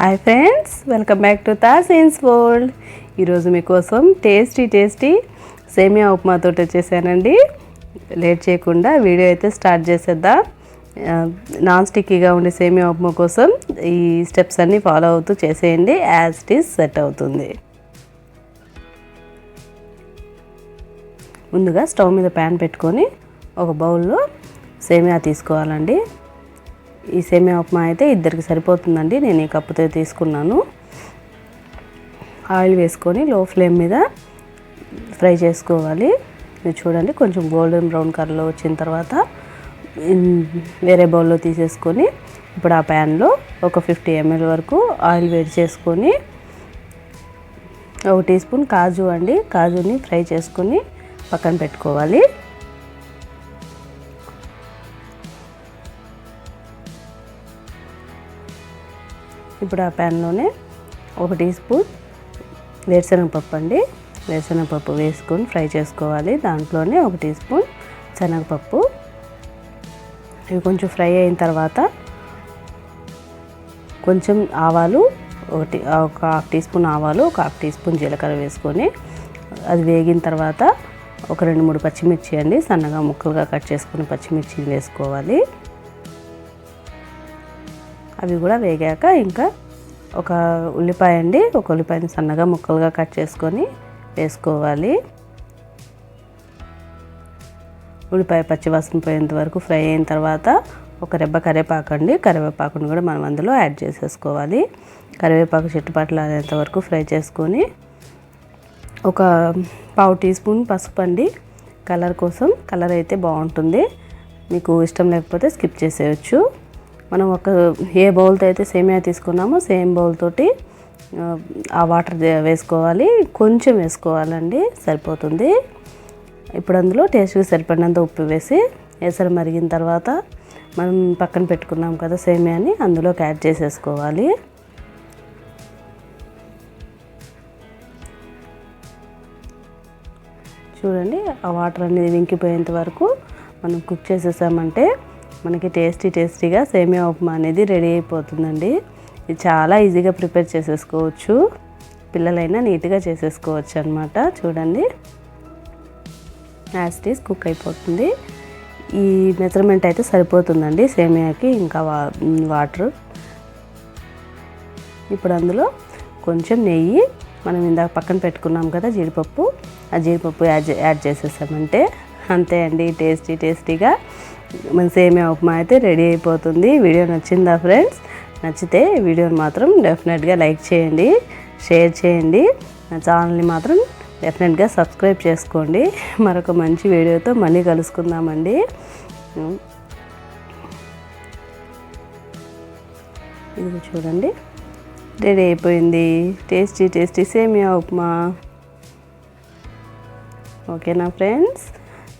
Hi friends welcome back to Taseen's world ఈరోజు మీకోసం tasty tasty సేమియా ఉప్మాతో చేసానండి లేట్ చేయకుండా వీడియో అయితే స్టార్ట్ చేసేద్దాం. నాన్ స్టిక్కీగా ఉండే సేమియా ఉప్మా కోసం ఈ స్టెప్స్ అన్నీ ఫాలో అవుతూ చేసేయండి. యాజ్ ఇట్ ఈస్ సెట్ అవుతుంది. ముందుగా స్టవ్ మీద ప్యాన్ పెట్టుకొని ఒక బౌల్లో సేమియా తీసుకోవాలండి. ఈ సేమియా ఉప్మా అయితే ఇద్దరికి సరిపోతుందండి. నేను ఈ కప్పుతో తీసుకున్నాను. ఆయిల్ వేసుకొని లో ఫ్లేమ్ మీద ఫ్రై చేసుకోవాలి. ఇది చూడండి కొంచెం గోల్డెన్ బ్రౌన్ కలర్లో వచ్చిన తర్వాత వేరే బౌల్లో తీసేసుకొని ఇప్పుడు ఆ ప్యాన్లో ఒక ఫిఫ్టీ ఎంఎల్ వరకు ఆయిల్ వేడి చేసుకొని ఒక టీ స్పూన్ కాజు అండి. కాజుని ఫ్రై చేసుకొని పక్కన పెట్టుకోవాలి. ఇప్పుడు ఆ ప్యాన్లోనే ఒక టీ స్పూన్ వేరుశనగపప్పు అండి. వేరుశనగపప్పు వేసుకొని ఫ్రై చేసుకోవాలి. దాంట్లోనే ఒక టీ స్పూన్ శనగపప్పు. ఇవి కొంచెం ఫ్రై అయిన తర్వాత కొంచెం ఆవాలు ఒకటి ఒక హాఫ్ టీ స్పూన్ ఆవాలు ఒక హాఫ్ టీ స్పూన్ జీలకర్ర వేసుకొని అది వేగిన తర్వాత ఒక రెండు మూడు పచ్చిమిర్చి అండి. సన్నగా ముక్కలుగా కట్ చేసుకుని పచ్చిమిర్చి వేసుకోవాలి. అవి కూడా వేగాక ఇంకా ఒక ఉల్లిపాయ అండి ఒక ఉల్లిపాయని సన్నగా ముక్కలుగా కట్ చేసుకొని వేసుకోవాలి. ఉల్లిపాయ పచ్చివాసన పోయేంత వరకు ఫ్రై అయిన తర్వాత ఒక రెబ్బ కరివేపాకు అండి కరివేపాకును కూడా మనం అందులో యాడ్ చేసేసుకోవాలి. కరివేపాకు చెట్టుపట్ల అనేంత వరకు ఫ్రై చేసుకొని ఒక పావు టీ స్పూన్ పసుపు అండి కలర్ కోసం. కలర్ అయితే బాగుంటుంది. మీకు ఇష్టం లేకపోతే స్కిప్ చేసేయచ్చు. మనం ఒక ఏ బౌల్తో అయితే సేమియా తీసుకున్నామో సేమ్ బౌల్ తోటి ఆ, వాటర్ వేసుకోవాలి. కొంచెం వేసుకోవాలండి సరిపోతుంది. ఇప్పుడు అందులో టేస్ట్కి సరిపడినంత ఉప్పు వేసి ఎసరు మరిగిన తర్వాత మనం పక్కన పెట్టుకున్నాం కదా సేమియాని అందులోకి యాడ్ చేసేసుకోవాలి. చూడండి ఆ వాటర్ అనేది ఇంకిపోయేంత వరకు మనం కుక్ చేసేసామంటే మనకి టేస్టీ టేస్టీగా సేమియా ఉప్మా అనేది రెడీ అయిపోతుందండి. ఇది చాలా ఈజీగా ప్రిపేర్ చేసేసుకోవచ్చు. పిల్లలైనా నీట్గా చేసేసుకోవచ్చు అనమాట చూడండి. యాజ్ ఈస్ కుక్ అయిపోతుంది. ఈ మెజర్మెంట్ అయితే సరిపోతుందండి సేమియాకి ఇంకా వా వాటర్. ఇప్పుడు అందులో కొంచెం నెయ్యి మనం ఇందాక పక్కన పెట్టుకున్నాం కదా జీడిపప్పు. ఆ జీడిపప్పు యాడ్ యాడ్ చేసేసామంటే అంతే అండి టేస్టీ టేస్టీగా. మన సేమియా ఉప్మా అయితే రెడీ అయిపోతుంది. వీడియో నచ్చిందా ఫ్రెండ్స్? నచ్చితే వీడియోని మాత్రం డెఫినెట్గా లైక్ చేయండి షేర్ చేయండి. నా ఛానల్ని మాత్రం డెఫినెట్గా సబ్స్క్రైబ్ చేసుకోండి. మరొక మంచి వీడియోతో మళ్ళీ కలుసుకుందామండి. ఇది చూడండి. రెడీ అయిపోయింది. టేస్టీ టేస్టీ సేమియా ఉప్మా. ఓకేనా friends?